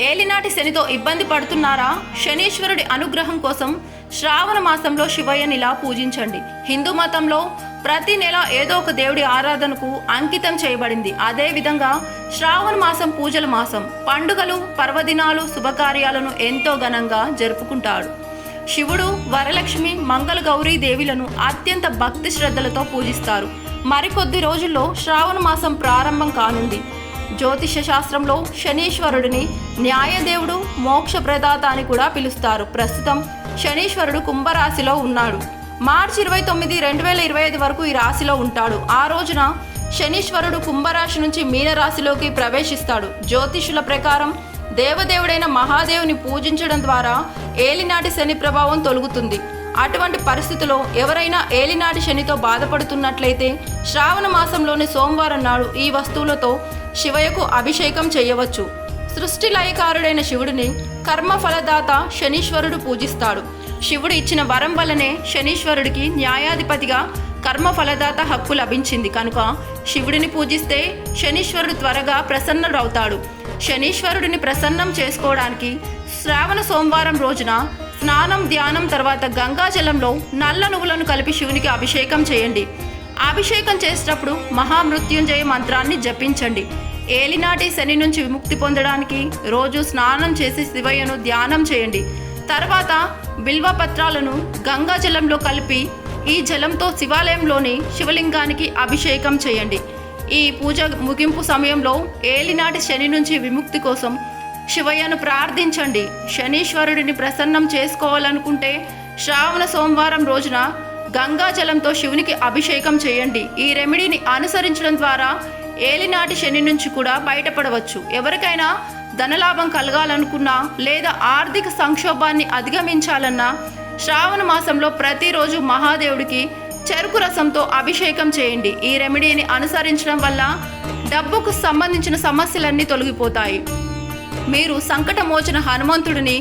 ఏలినాటి శనితో ఇబ్బంది పడుతున్నారా? శనీశ్వరుడి అనుగ్రహం కోసం శ్రావణ మాసంలో శివయ్యనిలా పూజించండి. హిందూ మతంలో ప్రతి నెల ఏదో ఒక దేవుడి ఆరాధనకు అంకితం చేయబడింది. అదే విధంగా శ్రావణ మాసం పూజల మాసం పండుగలు పర్వదినాలు శుభకార్యాలను ఎంతో ఘనంగా జరుపుకుంటాడు శివుడు వరలక్ష్మి మంగళ గౌరీ దేవిలను అత్యంత భక్తి శ్రద్ధలతో పూజిస్తారు. మరికొద్ది రోజుల్లో శ్రావణ మాసం ప్రారంభం కానుంది. జ్యోతిష శాస్త్రంలో శనీశ్వరుడిని న్యాయదేవుడు మోక్ష ప్రదాత అని కూడా పిలుస్తారు. ప్రస్తుతం శనీశ్వరుడు కుంభరాశిలో ఉన్నాడు. మార్చి ఇరవై తొమ్మిది రెండు వేల ఇరవై ఐదు వరకు ఈ రాశిలో ఉంటాడు. ఆ రోజున శనీశ్వరుడు కుంభరాశి నుంచి మీనరాశిలోకి ప్రవేశిస్తాడు. జ్యోతిషుల ప్రకారం దేవదేవుడైన మహాదేవుని పూజించడం ద్వారా ఏలినాటి శని ప్రభావం తొలగుతుంది. అటువంటి పరిస్థితిలో ఎవరైనా ఏలినాటి శనితో బాధపడుతున్నట్లయితే శ్రావణ మాసంలోని సోమవారం నాడు ఈ వస్తువులతో శివయ్యకు అభిషేకం చేయవచ్చు. సృష్టి లయకారుడైన శివుడిని కర్మఫలదాత శనీశ్వరుడు పూజిస్తాడు. శివుడు ఇచ్చిన వరం వల్లనే శనీశ్వరుడికి న్యాయాధిపతిగా కర్మ ఫలదాత హక్కు లభించింది. కనుక శివుడిని పూజిస్తే శనీశ్వరుడు త్వరగా ప్రసన్నుడవుతాడు. శనీశ్వరుడిని ప్రసన్నం చేసుకోవడానికి శ్రావణ సోమవారం రోజున స్నానం ధ్యానం తర్వాత గంగాజలంలో నల్ల నువ్వులను కలిపి శివునికి అభిషేకం చేయండి. అభిషేకం చేసేటప్పుడు మహామృత్యుంజయ మంత్రాన్ని జపించండి. ఏలినాటి శని నుంచి విముక్తి పొందడానికి రోజు స్నానం చేసి శివయ్యను ధ్యానం చేయండి. తర్వాత బిల్వ పత్రాలను గంగా జలంలో కలిపి ఈ జలంతో శివాలయంలోని శివలింగానికి అభిషేకం చేయండి. ఈ పూజ ముగింపు సమయంలో ఏలినాటి శని నుంచి విముక్తి కోసం శివయ్యను ప్రార్థించండి. శనీశ్వరుడిని ప్రసన్నం చేసుకోవాలనుకుంటే శ్రావణ సోమవారం రోజున గంగాజలంతో శివునికి అభిషేకం చేయండి. ఈ రెమెడీని అనుసరించడం ద్వారా ఏలినాటి శని నుంచి కూడా బయటపడవచ్చు. ఎవరికైనా ధనలాభం కలగాలనుకున్నా లేదా ఆర్థిక సంక్షోభాన్ని అధిగమించాలన్నా శ్రావణ మాసంలో ప్రతిరోజు మహాదేవుడికి చెరుకు రసంతో అభిషేకం చేయండి. ఈ రెమెడీని అనుసరించడం వల్ల డబ్బుకు సంబంధించిన సమస్యలన్నీ తొలగిపోతాయి. మీరు సంకటమోచన హనుమంతుడిని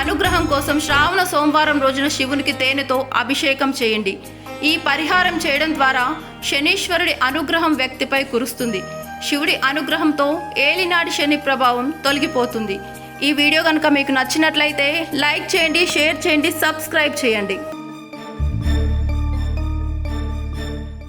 అనుగ్రహం కోసం శ్రావణ సోమవారం రోజున శివునికి తేనెతో అభిషేకం చేయండి. ఈ పరిహారం చేయడం ద్వారా శనీశ్వరుడి అనుగ్రహం వ్యక్తిపై కురుస్తుంది. శివుడి అనుగ్రహంతో ఏలినాటి శని ప్రభావం తొలగిపోతుంది. ఈ వీడియో కనుక మీకు నచ్చినట్లయితే లైక్ చేయండి షేర్ చేయండి సబ్స్క్రైబ్ చేయండి.